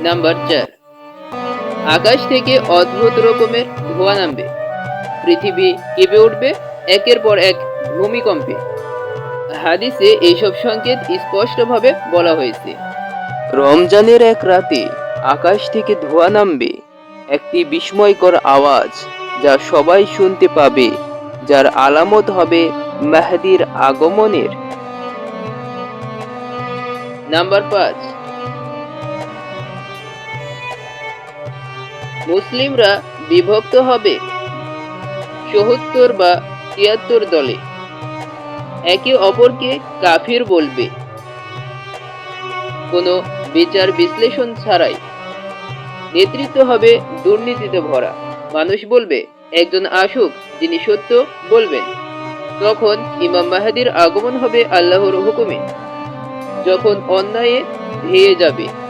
Number চার। আকাশ থেকে অদ্ভুত রকমের ধোঁয়া নামবে। পৃথিবী কেঁপে উঠবে, একের পর এক ভূমিকম্পে। হাদিসে এইসব সংকেত স্পষ্টভাবে বলা হয়েছে। রমজানের এক রাতে আকাশ থেকে ধোঁয়া নামবে একটি বিস্ময়কর আওয়াজ যা সবাই শুনতে পাবে, যার আলামত হবে মেহেদির আগমনের। নাম্বার পাঁচ। মুসলিমরা বিভক্ত হবে। চৌহত্তর বা তিয়াত্তর দলে। একে অপরকে কাফির বলবে। কোনো বিচার বিশ্লেষণ ছাড়াই। নেতৃত্ব হবে দুর্নীতিতে ভরা। মানুষ বলবে, একজন আসুক, যিনি সত্য বলবেন। তখন ইমাম মাহাদির আগমন হবে আল্লাহর হুকুমে। যখন অন্যায়ে ধেয়ে যাবে।